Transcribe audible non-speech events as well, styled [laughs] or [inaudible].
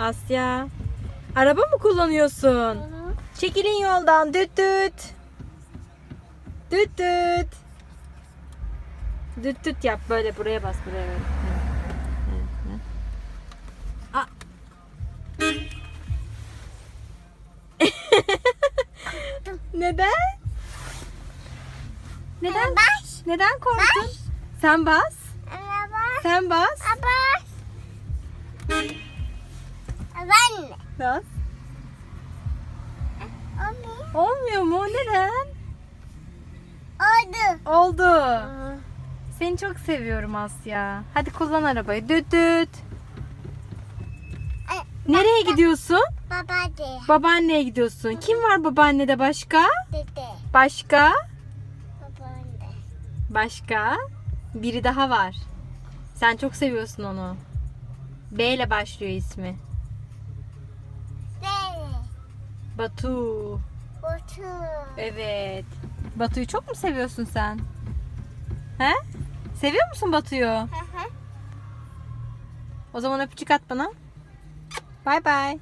Asya. Araba mı kullanıyorsun? Çekilin yoldan. Düt düt. Düt düt. Düt düt yap böyle buraya bas buraya. böyle. Aa. [laughs] Neden? Neden? Baş. Neden korktun? Sen bas. Araba. Sen bas. Ben. Bas. Olmuyor. Olmuyor mu? Neden? Oldu. Oldu. Seni çok seviyorum Asya. Hadi kullan arabayı. Düt düt. Ay, Nereye gidiyorsun? Baba de. Babaanneye gidiyorsun. Kim var babaannede başka? Dede. Başka? Baba de. Başka? Biri daha var. Sen çok seviyorsun onu. B ile başlıyor ismi. Batu. Otur. Evet. Batu'yu çok mu seviyorsun sen? He? Seviyor musun Batu'yu? Hı hı. O zaman öpücük at bana. Bay bay.